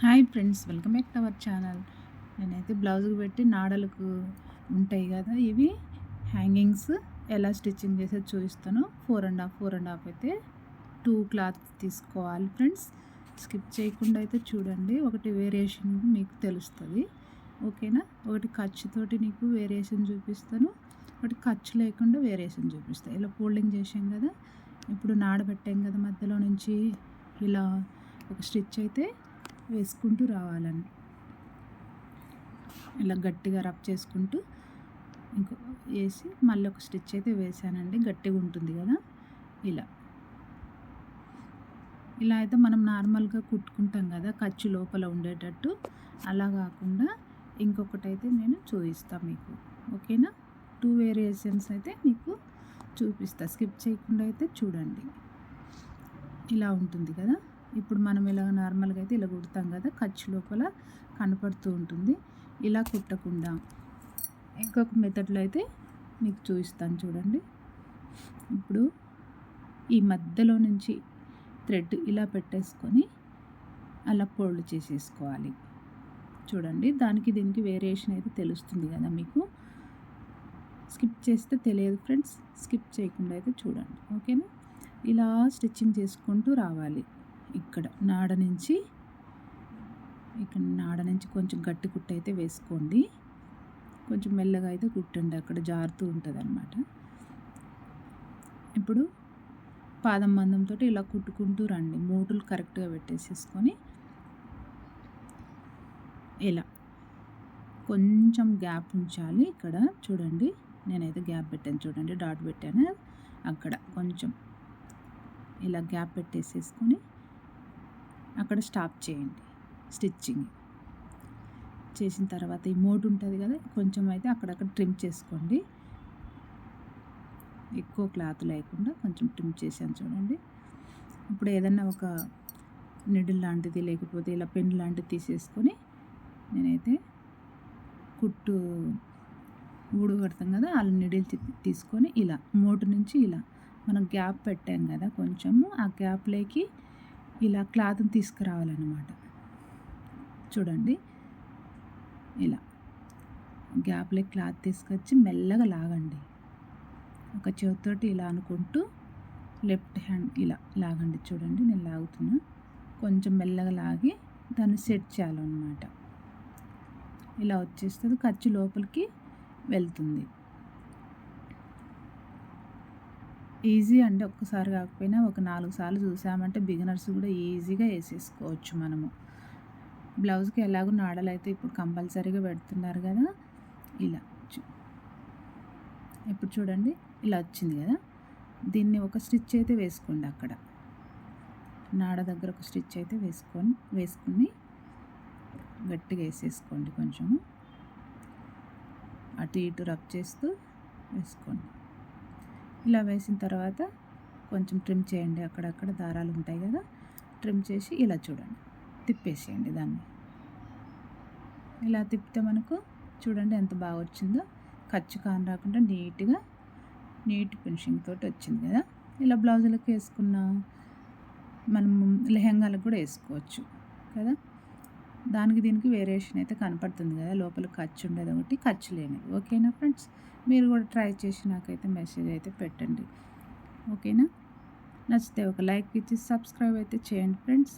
Hi friends welcome back to our channel. నేనైతే బ్లౌజ్కి పెట్టి నాడలకు ఉంటాయి కదా ఇవి. హ్యాంగింగ్స్ ఎలా స్టిచ్చింగ్ చేసే చూపిస్తాను. Four and half four and half అయితే టూ క్లాత్ తీసుకోవాలి ఫ్రెండ్స్. స్కిప్ చేయకుండా అయితే చూడండి ఒకటి వేరియేషన్ మీకు తెలుస్తుంది. ఓకేనా? ఒకటి ఖర్చుతోటి నీకు వేరియేషన్ చూపిస్తాను. ఒకటి ఖర్చు లేకుండా వేరియేషన్ చూపిస్తాను ఇలా ఫోల్డింగ్ చేసాం కదా ఇప్పుడు నాడబెట్టాం కదా మధ్యలో నుంచి. ఇలా ఒక స్టిచ్ అయితే వేసుకుంటూ రావాలని. ఇలా గట్టిగా రబ్ చేసుకుంటూ ఇంకో వేసి మళ్ళీ ఒక స్టిచ్ అయితే వేసానండి. గట్టిగా ఉంటుంది కదా. ఇలా. ఇలా అయితే మనం నార్మల్గా కుట్టుకుంటాం కదా ఖర్చు లోపల ఉండేటట్టు. అలా కాకుండా ఇంకొకటి అయితే నేను చూపిస్తాను మీకు. ఓకేనా? టూ వేరియేషన్స్ అయితే మీకు చూపిస్తా. స్కిప్ చేయకుండా అయితే చూడండి. ఇలా ఉంటుంది కదా. ఇప్పుడు మనం ఇలా నార్మల్గా అయితే ఇలా కుడతాం కదా ఖర్చు లోపల కనపడుతూ ఉంటుంది. ఇలా కుట్టకుండా ఇంకొక మెథడ్లో అయితే మీకు చూపిస్తాను చూడండి. ఇప్పుడు ఈ మధ్యలో నుంచి థ్రెడ్ ఇలా పెట్టేసుకొని అలా పోల్డ్ చేసేసుకోవాలి. చూడండి దానికి దీనికి వేరియేషన్ అయితే తెలుస్తుంది కదా మీకు. స్కిప్ చేస్తే తెలియదు ఫ్రెండ్స్ స్కిప్ చేయకుండా అయితే చూడండి. ఓకేనా? ఇలా స్టిచ్చింగ్ చేసుకుంటూ రావాలి. ఇక్కడ నాడ నుంచి ఇక్కడ నాడ నుంచి కొంచెం గట్టి కుట్ట అయితే వేసుకోండి. కొంచెం మెల్లగా అయితే కుట్టండి అక్కడ జారుతూ ఉంటుంది అనమాట ఇప్పుడు పాదం మందంతో ఇలా కుట్టుకుంటూ రండి. మూటులు కరెక్ట్గా పెట్టేసేసుకొని ఇలా కొంచెం గ్యాప్ ఉంచాలి. ఇక్కడ చూడండి నేనైతే గ్యాప్ పెట్టాను. చూడండి డాట్ పెట్టాను. అక్కడ కొంచెం ఇలా గ్యాప్ పెట్టేసేసుకొని అక్కడ స్టాప్ చేయండి. స్టిచ్చింగ్. చేసిన తర్వాత ఈ మోటు ఉంటుంది కదా కొంచెం అయితే అక్కడక్కడ ట్రిమ్ చేసుకోండి. ఎక్కువ క్లాత్ లేకుండా కొంచెం ట్రిమ్ చేశాను చూడండి. ఇప్పుడు ఏదన్నా ఒక నిడిల్ లాంటిది లేకపోతే ఇలా పెన్ లాంటిది తీసేసుకొని నేనైతే కుట్టు ఊడు కడతాం కదా అలా నిడిల్ తీసుకొని ఇలా మోటు నుంచి ఇలా మనం గ్యాప్ పెట్టాం కదా కొంచెము ఆ గ్యాప్లోకి ఇలా క్లాత్ని తీసుకురావాలన్నమాట. చూడండి. ఇలా. గ్యాప్లో క్లాత్ తీసుకొచ్చి మెల్లగా లాగండి. ఒక చేతితోటి ఇలా అనుకుంటూ లెఫ్ట్ హ్యాండ్ ఇలా లాగండి. చూడండి నేను లాగుతున్నా. కొంచెం మెల్లగా లాగి దాన్ని సెట్ చేయాలన్నమాట. ఇలా వచ్చేస్తుంది. ఖర్చు లోపలికి వెళ్తుంది. ఈజీ అండి ఒక్కసారి కాకపోయినా ఒక నాలుగు సార్లు చూసామంటే బిగినర్స్ కూడా ఈజీగా వేసేసుకోవచ్చు మనము. బ్లౌజ్కి ఎలాగో నాడలు అయితే ఇప్పుడు కంపల్సరీగా పెడుతున్నారు కదా ఇలా ఇప్పుడు చూడండి ఇలా వచ్చింది కదా. దీన్ని ఒక స్టిచ్ అయితే వేసుకోండి అక్కడ. నాడ దగ్గర ఒక స్టిచ్ అయితే వేసుకొని వేసుకుని గట్టిగా వేసేసుకోండి కొంచెము. అటు ఇటు రబ్ చేస్తూ వేసుకోండి. ఇలా వేసిన తర్వాత కొంచెం ట్రిమ్ చేయండి. అక్కడక్కడ దారాలు ఉంటాయి కదా ట్రిమ్ చేసి ఇలా చూడండి. తిప్పేసేయండి దాన్ని. ఇలా తిప్పితే మనకు చూడండి ఎంత బాగా వచ్చిందో. ఖర్చు కాని రాకుండా నీట్గా నీట్ ఫినిషింగ్ తోటి వచ్చింది కదా. ఇలా బ్లౌజులకు వేసుకున్న మనం లెహంగాలకు కూడా వేసుకోవచ్చు కదా. దానికి దీనికి వేరియేషన్ అయితే కనపడుతుంది కదా. లోపల ఖర్చు ఉండేది ఒకటి ఖర్చు లేనిది. ఓకేనా ఫ్రెండ్స్ మీరు కూడా ట్రై చేసి నాకైతే మెసేజ్ అయితే పెట్టండి. ఓకేనా నచ్చితే ఒక లైక్ ఇచ్చి సబ్స్క్రైబ్ అయితే చేయండి ఫ్రెండ్స్